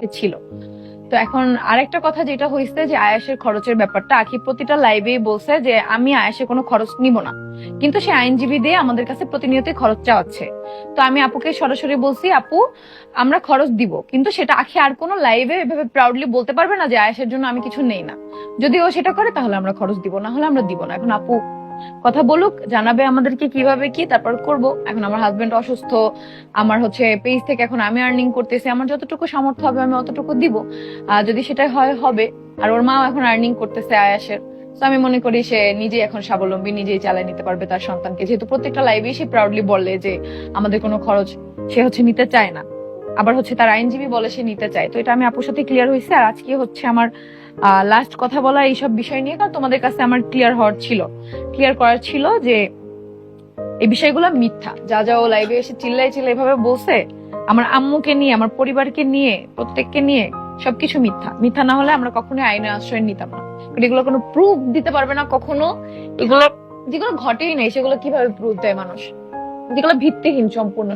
মধ্যে ছিল। তো এখন আরেকটা কথা যেটা হয়েছে যে আয়াসের খরচের ব্যাপারটা, আখি প্রতিটা লাইভে বলছে যে, আমি আয়াসের কোনো খরচ নিব না। কিন্তু সে আইনজীবী দিয়ে আমাদের কাছে প্রতিনিয়তই খরচ চাওয়াচ্ছে। তো আমি আপুকে সরাসরি বলছি, আপু, আমরা খরচ দিব। কিন্তু সেটা আখি আর কোনো লাইভে এভাবে প্রাউডলি বলতে পারবে না যে, আয়াসের জন্য আমি কিছু নেই না। যদি ও সেটা করে, তাহলে আমরা খরচ দিব, না হলে আমরা দিব না। এখন আপু কথা বলুক, জানাবে আমাদেরকে কীভাবে কি, তারপর করব। এখন আমার হাজবেন্ড অসুস্থ, আমার হচ্ছে পেজ থেকে এখন আমি আর্নিং করতেছি, আমার যতটুকু সামর্থ্য হবে আমি অতটুকু দিব। যদি সেটা হয়, হবে। আর ওর মাও এখন আর্নিং করতেছে আয়াসের। তো আমি মনে করি সে নিজেই এখন স্বাবলম্বী, নিজেই চালিয়ে নিতে পারবে তার সন্তানকে। যেহেতু প্রত্যেকটা লাইভে সে প্রাউডলি বলে যে আমাদের কোনো খরচ সে হচ্ছে নিতে চায় না। আবার হচ্ছে তার আইনজীবী বলে সে নিতে চায়। তো এটা আমি আপুর সাথে ক্লিয়ার হয়েছে। আর আজকে হচ্ছে আমার লাস্ট কথা বলা এইসব বিষয় নিয়ে, কারণ তোমাদের কাছে আমার ক্লিয়ার হওয়ার ছিল। ক্লিয়ার করার ছিল যে এই বিষয়গুলো মিথ্যা। যা যা ও লাইভে এসে চিল্লাই চিল্লাই এভাবে বলছে, আমার আম্মুকে নিয়ে, আমার পরিবারকে নিয়ে, প্রত্যেককে নিয়ে সবকিছু মিথ্যা। মিথ্যা না হলে আমরা কখনোই আইনে আশ্রয় নিতাম না। এগুলো কোনো প্রুফ দিতে পারবে না কখনো। এগুলো যেগুলো ঘটেই নাই, সেগুলো কীভাবে প্রুফ দেয় মানুষ? যেগুলো ভিত্তিহীন সম্পূর্ণ।